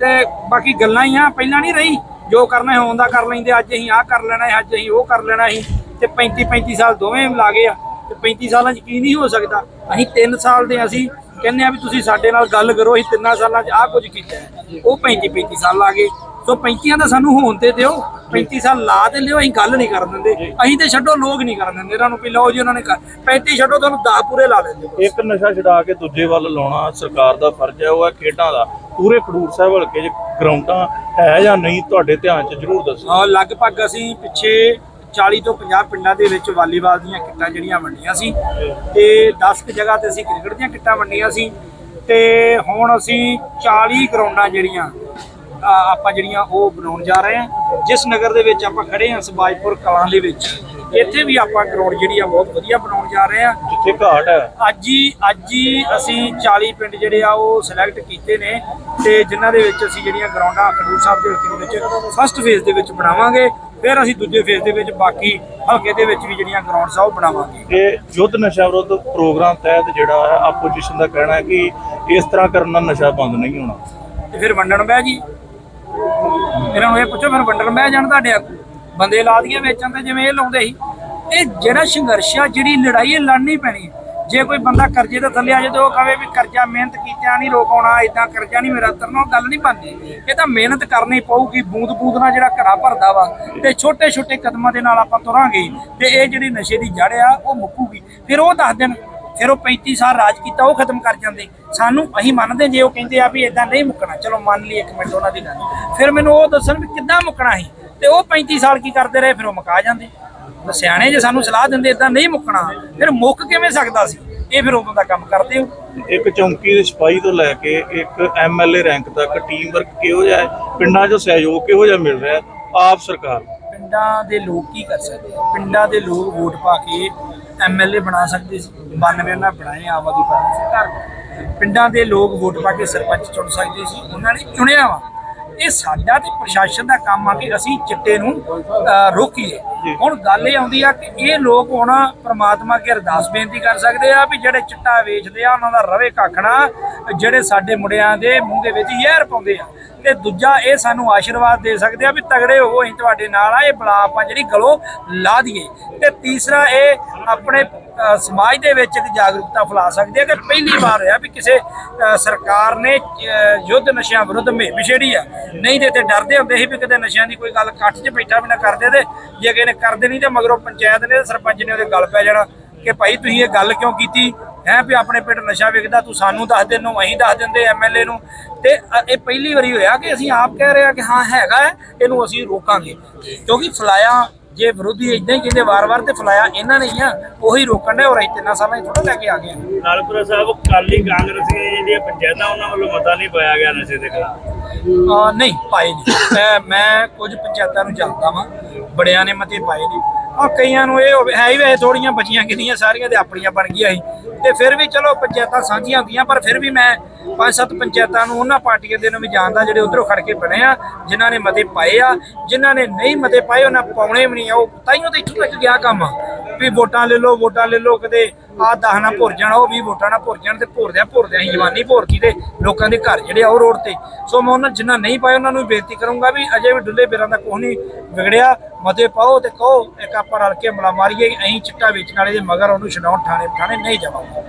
ਤੇ ਬਾਕੀ ਗੱਲਾਂ ਹੀ ਆ, ਪਹਿਲਾਂ ਨਹੀਂ ਰਹੀ। ਜੋ ਕਰਨਾ ਹੈ ਹੁੰਦਾ ਕਰ ਲੈਂਦੇ ਅੱਜ ਅਸੀਂ ਆਹ ਕਰ ਲੈਣਾ ਅੱਜ ਅਸੀਂ ਉਹ ਕਰ ਲੈਣਾ ਸੀ ਤੇ 35 35 ਸਾਲ ਦੋਵੇਂ ਲਾ ਗਏ ਆ। ਤੇ 35 ਸਾਲਾਂ 'ਚ ਕੀ ਨਹੀਂ ਹੋ ਸਕਦਾ। ਅਸੀਂ 3 ਸਾਲ ਦੇ ਅਸੀਂ ਕਹਿੰਦੇ ਆ ਵੀ ਤੁਸੀਂ ਸਾਡੇ ਨਾਲ ਗੱਲ ਕਰੋ, ਅਸੀਂ ਤਿੰਨਾਂ ਸਾਲਾਂ 'ਚ ਆਹ ਕੁਝ ਕੀਤਾ ਉਹ 35 35 ਸਾਲ ਲਾ ਗਏ। ਸੋ 35 ਦਾ ਸਾਨੂੰ ਹੋਣ ਤੇ ਦਿਓ। 35 ਸਾਲ ਲਾ ਤੇ ਲਿਓ ਅਸੀਂ ਗੱਲ ਨਹੀਂ ਕਰਨ ਦਿੰਦੇ। ਅਸੀਂ ਤੇ ਛੱਡੋ ਲੋਕ ਨਹੀਂ ਕਰਨ ਦਿੰਦੇ। ਇਹਨਾਂ ਨੂੰ ਵੀ ਲਓ ਜੀ ਉਹਨਾਂ ਨੇ ਕਰ 35 ਛੱਡੋ ਤੁਹਾਨੂੰ 10 ਪੂਰੇ ਲਾ ਲੈਂਦੇ ਇੱਕ ਨਸ਼ਾ ਛਡਾ ਕੇ ਦੂਜੇ ਵੱਲ ਲਾਉਣਾ ਸਰਕਾਰ ਦਾ ਫਰਜ਼ ਹੈ ਉਹ ਹੈ ਖੇਡਾਂ ਦਾ। ਪੂਰੇ ਖਡੂਰ ਸਾਹਿਬ ਹਲਕੇ 'ਚ ਗਰਾਊਂਡਾਂ ਹੈ ਜਾਂ ਨਹੀਂ ਤੁਹਾਡੇ ਧਿਆਨ 'ਚ ਜ਼ਰੂਰ ਦੱਸੋ। ਆ ਲਗਭਗ ਅਸੀਂ ਪਿੱਛੇ 40 ਤੋਂ 50 ਪਿੰਡਾਂ ਦੇ ਵਿੱਚ ਵਾਲੀਬਾਲ ਦੀਆਂ ਕਿੱਟਾਂ ਜਿਹੜੀਆਂ ਵੰਡੀਆਂ ਸੀ। ਤੇ 10 ਕੁ ਜਗ੍ਹਾ ਤੇ ਅਸੀਂ ਕ੍ਰਿਕਟ ਦੀਆਂ ਕਿੱਟਾਂ ਵੰਡੀਆਂ ਸੀ। ਤੇ ਹੁਣ ਅਸੀਂ 40 ਗਰਾਊਂਡਾਂ ਜਿਹੜੀਆਂ ਆਪਾਂ ਜਿਹੜੀਆਂ ਉਹ ਬਣਾਉਣ ਜਾ ਰਹੇ ਹਾਂ। ਜਿਸ ਨਗਰ ਦੇ ਵਿੱਚ ਆਪਾਂ ਖੜੇ ਹਾਂ ਸਬਾਜਪੁਰ ਕਲਾਂ ਦੇ ਵਿੱਚ। ਇੱਥੇ ਵੀ ਆਪਾਂ ਗਰਾਊਂਡ ਜਿਹੜੀ ਆ ਬਹੁਤ ਵਧੀਆ ਬਣਾਉਣ ਜਾ ਰਹੇ ਹਾਂ। ਜਿੱਥੇ ਘਾਟ ਹੈ? ਅੱਜ ਹੀ ਅੱਜ ਹੀ ਅਸੀਂ 40 ਪਿੰਡ ਜਿਹੜੇ ਆ ਉਹ ਸਿਲੈਕਟ ਕੀਤੇ ਨੇ ਤੇ ਜਿਨ੍ਹਾਂ ਦੇ ਵਿੱਚ ਅਸੀਂ ਜਿਹੜੀਆਂ ਗਰਾਊਂਡਾਂ ਖਡੂਰ ਸਾਹਿਬ ਦੇ ਹਲਕੇ ਦੇ ਵਿੱਚ ਫਸਟ ਫੇਜ਼ ਦੇ ਵਿੱਚ ਬਣਾਵਾਂਗੇ। ਫਿਰ ਅਸੀਂ ਦੂਜੇ ਫੇਜ਼ ਦੇ ਵਿੱਚ ਬਾਕੀ ਹਲਕੇ ਦੇ ਵਿੱਚ ਵੀ ਜਿਹੜੀਆਂ ਗਰਾਊਂਡਸ ਆ ਉਹ ਬਣਾਵਾਂਗੇ। ਇਹ ਯੁੱਧ ਨਸ਼ਾ ਵਿਰੁੱਧ ਪ੍ਰੋਗਰਾਮ ਤਹਿਤ ਜਿਹੜਾ ਹੈ ਆਪੋਜੀਸ਼ਨ ਦਾ ਕਹਿਣਾ ਹੈ ਕਿ ਇਸ ਤਰ੍ਹਾਂ ਕਰਨ ਨਾਲ ਨਸ਼ਾ ਬੰਦ ਨਹੀਂ ਹੋਣਾ। ਤੇ ਫਿਰ ਵੰਡਣ ਬਹਿ ਜੀ ਇਹਨਾਂ ਨੂੰ ਇਹ ਪੁੱਛੋ, ਫਿਰ ਵੰਡਣ ਬਹਿ ਜਾਣ ਤੁਹਾਡੇ ਆਗੂ। ਬੰਦੇ ਲਾ ਦਈਏ ਵੇਚਣ ਤੇ ਜਿਵੇਂ ਇਹ ਲਾਉਂਦੇ ਸੀ। ਇਹ ਜਿਹੜਾ ਸੰਘਰਸ਼ ਆ, ਜਿਹੜੀ ਲੜਾਈ ਇਹ ਲੜਨੀ ਪੈਣੀ ਹੈ। ਜੇ ਕੋਈ ਬੰਦਾ ਕਰਜ਼ੇ ਦੇ ਥੱਲੇ ਆ ਜਾਏ ਤੇ ਉਹ ਕਹੇ ਵੀ ਕਰਜ਼ਾ ਮਿਹਨਤ ਕੀਤਿਆਂ ਨਹੀਂ ਰੋਕਾਉਣਾ ਇਦਾਂ ਕਰਜ਼ਾ ਨਹੀਂ ਮੇਰਾ ਤਰਨਾ ਉਹ ਗੱਲ ਨਹੀਂ ਬਣਦੀ। ਇਹ ਤਾਂ ਮਿਹਨਤ ਕਰਨੀ ਪਊਗੀ ਬੂੰਦ ਬੂੰਦ ਨਾਲ ਜਿਹੜਾ ਘੜਾ ਭਰਦਾ ਵਾ ਤੇ ਛੋਟੇ ਛੋਟੇ ਕਦਮਾਂ ਦੇ ਨਾਲ ਆਪਾਂ ਤੁਰਾਂਗੇ। ਤੇ ਇਹ ਜਿਹੜੀ ਨਸ਼ੇ ਦੀ ਜੜ ਆ, ਉਹ ਮੁੱਕੂਗੀ। ਫਿਰ ਉਹ ਦੱਸ ਦੇਣ ਫਿਰ ਉਹ 35 ਸਾਲ ਰਾਜ ਕੀਤਾ ਉਹ ਖਤਮ ਕਰ ਜਾਂਦੇ। ਸਾਨੂੰ ਅਸੀਂ ਮੰਨਦੇ ਜੇ ਉਹ ਕਹਿੰਦੇ ਆ ਵੀ ਇਦਾਂ ਨਹੀਂ ਮੁੱਕਣਾ। ਚਲੋ ਮੰਨ ਲਈ ਇੱਕ ਮਿੰਟ ਉਹਨਾਂ ਦੀ ਗੱਲ। ਫਿਰ ਮੈਨੂੰ ਉਹ ਦੱਸਣ ਵੀ ਕਿੱਦਾਂ ਮੁੱਕਣਾ ਸੀ। ਤੇ ਉਹ 35 ਸਾਲ ਕੀ ਕਰਦੇ ਰਹੇ ਫਿਰ ਉਹ ਮੁਕਾ ਜਾਂਦੇ। ਸਿਆਣੇ ਜੇ ਸਾਨੂੰ ਸਲਾਹ ਦਿੰਦੇ ਇਦਾਂ ਨਹੀਂ ਮੁੱਕਣਾ ਫਿਰ ਮੁੱਕ ਕਿਵੇਂ ਸਕਦਾ ਸੀ? ਇਹ ਫਿਰ ਉਦੋਂ ਦਾ ਕੰਮ ਕਰਦੇ ਹੋ। ਇੱਕ ਚੌਂਕੀ ਦੇ ਸਿਪਾਹੀ ਤੋਂ ਲੈ ਕੇ ਇੱਕ ਐਮਐਲਏ ਰੈਂਕ ਤੱਕ ਟੀਮ ਵਰਕ ਕਿਹੋ ਜਿਹਾ ਹੈ? ਪਿੰਡਾਂ 'ਚੋਂ ਸਹਿਯੋਗ ਕਿਹੋ ਜਿਹਾ ਮਿਲ ਰਿਹਾ ਆਪ ਸਰਕਾਰ? ਪਿੰਡਾਂ ਦੇ ਲੋਕ ਕੀ ਕਰ ਸਕਦੇ ਪਿੰਡਾਂ ਦੇ ਲੋਕ ਵੋਟ ਪਾ ਕੇ ਐਮਐਲਏ ਬਣਾ ਸਕਦੇ ਸੀ। 92 ਉਹਨਾਂ ਬਣਾਏ ਆਮ ਆਦਮੀ ਪਾਰਟੀ ਸਰਕਾਰ ਪਿੰਡਾਂ ਦੇ ਲੋਕ ਵੋਟ ਪਾ ਕੇ ਸਰਪੰਚ ਚੁਣ ਸਕਦੇ ਸੀ। ਉਹਨਾਂ ਨੇ ਚੁਣਿਆ ਵਾ। ਇਹ ਸਾਡਾ ਤੇ ਪ੍ਰਸ਼ਾਸਨ ਦਾ ਕੰਮ ਆ ਕਿ ਅਸੀਂ ਚਿੱਟੇ ਨੂੰ ਰੋਕੀਏ। ਹੁਣ ਗੱਲ ਇਹ ਆਉਂਦੀ ਆ ਕਿ ਇਹ ਲੋਕ ਹੁਣ ਪ੍ਰਮਾਤਮਾ ਅੱਗੇ ਅਰਦਾਸ ਬੇਨਤੀ ਕਰ ਸਕਦੇ ਆ ਵੀ ਜਿਹੜੇ ਚਿੱਟਾ ਵੇਚਦੇ ਆ ਉਹਨਾਂ ਦਾ ਰਵੇ ਕੱਖਣਾ ਜਿਹੜੇ ਸਾਡੇ ਮੁੰਡਿਆਂ ਦੇ ਮੂੰਹ ਦੇ ਵਿੱਚ ਜ਼ਹਿਰ ਪਾਉਂਦੇ ਆ। ਤੇ ਦੂਜਾ ਇਹ ਸਾਨੂੰ ਆਸ਼ੀਰਵਾਦ ਦੇ ਸਕਦੇ ਆ ਵੀ ਤਗੜੇ ਹੋਵੋ ਅਸੀਂ ਤੁਹਾਡੇ ਨਾਲ ਆ। ਇਹ ਬਲਾ ਆਪਾਂ ਜਿਹੜੀ ਗਲੋਂ ਲਾ ਦਈਏ। ਤੇ ਤੀਸਰਾ ਇਹ ਆਪਣੇ ਸਮਾਜ ਦੇ ਵਿੱਚ ਇੱਕ ਜਾਗਰੂਕਤਾ ਫੈਲਾ ਸਕਦੇ ਆ ਕਿ ਪਹਿਲੀ ਵਾਰ ਹੋਇਆ ਵੀ ਕਿਸੇ ਸਰਕਾਰ ਨੇ ਯੁੱਧ ਨਸ਼ਿਆਂ ਵਿਰੁੱਧ ਮੁਹਿੰਮ ਛੇੜੀ ਆ ਨਹੀਂ ਤੇ ਤੇ ਡਰਦੇ ਹੁੰਦੇ ਸੀ ਵੀ ਕਿਤੇ ਨਸ਼ਿਆਂ ਦੀ ਕੋਈ ਗੱਲ ਇਕੱਠ 'ਚ ਬੈਠਾ ਵੀ ਨਾ ਕਰਦੇ ਤੇ ਜੇ ਕਿਸੇ ਨੇ ਕਰਦੇ ਨਹੀਂ ਤੇ ਮਗਰੋਂ ਪੰਚਾਇਤ ਨੇ ਸਰਪੰਚ ਨੇ ਉਹਦੇ ਗੱਲ ਪੈ ਜਾਣਾ ਕਿ ਭਾਈ ਤੁਸੀਂ ਇਹ ਗੱਲ ਕਿਉਂ ਕੀਤੀ? ਹੈ ਵੀ ਆਪਣੇ ਪਿੰਡ ਨਸ਼ਾ ਵਿਕਦਾ ਤੂੰ ਸਾਨੂੰ ਦੱਸ ਦੇ ਨੂੰ ਅਸੀਂ ਦੱਸ ਦਿੰਦੇ ਐਮਐਲਏ ਨੂੰ। ਤੇ ਇਹ ਪਹਿਲੀ ਵਾਰੀ ਹੋਇਆ ਕਿ ਅਸੀਂ ਆਪ ਕਹਿ ਰਹੇ ਆ ਕਿ ਹਾਂ ਹੈਗਾ ਹੈ, ਇਹਨੂੰ ਅਸੀਂ ਰੋਕਾਂਗੇ। ਕਿਉਂਕਿ ਫਲਾਇਆ ਜੇ ਵਿਰੋਧੀ ਇਦਾਂ ਹੀ ਕਹਿੰਦੇ ਵਾਰ-ਵਾਰ ਤੇ ਫਲਾਇਆ ਇਹਨਾਂ ਨੇ ਹੀ ਆ ਉਹੀ ਰੋਕਣ ਦੇ ਔਰ ਅਸੀਂ ਤਿੰਨਾਂ ਸਾਲਾਂ ਥੋੜਾ ਲੈ ਕੇ ਆ ਗਏ। ਨਾਲਪੁਰਾ ਸਾਹਿਬ ਕਾਲੀ ਕਾਂਗਰਸੀਆਂ ਜਿਹੜੀਆਂ ਪੰਚਾਇਤਾਂ ਉਹਨਾਂ ਵੱਲੋਂ ਮਤਾ ਨਹੀਂ ਪਾਇਆ ਗਿਆ ਨਸ਼ੇ ਦੇ ਖਿਲਾਫ? ਅਹ ਨਹੀਂ ਪਾਏ ਨਹੀਂ। ਮੈਂ ਮੈਂ ਕੁਝ ਪੰਚਾਇਤਾਂ ਨੂੰ ਜਾਣਦਾ ਵਾਂ ਬੜਿਆਂ ਨੇ ਮਤੇ ਪਾਏ ਨੇ। ਆ ਕਈਆਂ ਨੂੰ ਇਹ ਹੋਵੇ- ਹੈ ਹੀ ਵੇ ਥੋੜੀਆਂ ਬਚੀਆਂ ਕਿੰਨੀਆਂ ਸਾਰੀਆਂ ਤੇ ਆਪਣੀਆਂ ਬਣ ਗਈਆਂ ਸੀ। ਤੇ ਫਿਰ ਵੀ ਚਲੋ ਪੰਚਾਇਤਾਂ ਸਾਂਝੀਆਂ ਹੁੰਦੀਆਂ ਪਰ ਫਿਰ ਵੀ ਮੈਂ ਪੰਜ ਸੱਤ ਪੰਚਾਇਤਾਂ ਨੂੰ ਉਹਨਾਂ ਪਾਰਟੀਆਂ ਦੇ ਨੂੰ ਵੀ ਜਾਣਦਾ ਜਿਹੜੇ ਉਧਰੋਂ ਖੜ ਕੇ ਬਣੇ ਆ, ਜਿਨ੍ਹਾਂ ਨੇ ਮਤੇ ਪਾਏ ਆ, ਜਿਨ੍ਹਾਂ ਨੇ ਨਹੀਂ ਮਤੇ ਪਾਏ, ਉਹਨਾਂ ਪਾਉਣੇ ਵੀ ਨਹੀਂ ਆ। ਉਹ ਤਾਈਓ ਤੇ ਇੱਥੋਂ ਤੱਕ ਗਿਆ ਕੰਮ, ਵੀ ਵੋਟਾਂ ਲੈ ਲਓ, ਵੋਟਾਂ ਲੈ ਲਓ ਕਦੇ ਆ ਦਸ ਨਾ ਭੁਰ ਜਾਣਾ, ਉਹ ਵੀ ਵੋਟਾਂ ਨਾ ਭੁਰ ਜਾਣ ਤੇ ਭੁਰਦਿਆਂ ਭੁਰਦਿਆਂ ਹੀ ਜਵਾਨੀ ਭੋਰਤੀ ਤੇ ਲੋਕਾਂ ਦੇ ਘਰ ਜਿਹੜੇ ਆ ਉਹ ਰੋਡ ਤੇ। ਸੋ ਮੈਂ ਉਹਨਾਂ ਜਿਨ੍ਹਾਂ ਨਹੀਂ ਪਾਏ, ਉਹਨਾਂ ਨੂੰ ਬੇਨਤੀ ਕਰੂੰਗਾ ਵੀ ਅਜੇ ਵੀ ਡੁੱਲੇ ਬੇਰਾਂ ਦਾ ਕੁਛ ਨਹੀਂ ਵਿਗੜਿਆ। ਮਤੇ ਪਾਓ ਤੇ ਕਹੋ, ਇੱਕ ਆਪਾਂ ਰਲ ਕੇ ਮਲਾ ਮਾਰੀਏ, ਅਸੀਂ ਚਿੱਟਾ ਵੇਚਣ ਵਾਲੇ ਦੇ ਮਗਰ ਉਹਨੂੰ ਛਡਾਉਣ ਥਾਣੇ ਥਾਣੇ ਨਹੀਂ ਜਾਵਾਂਗੇ।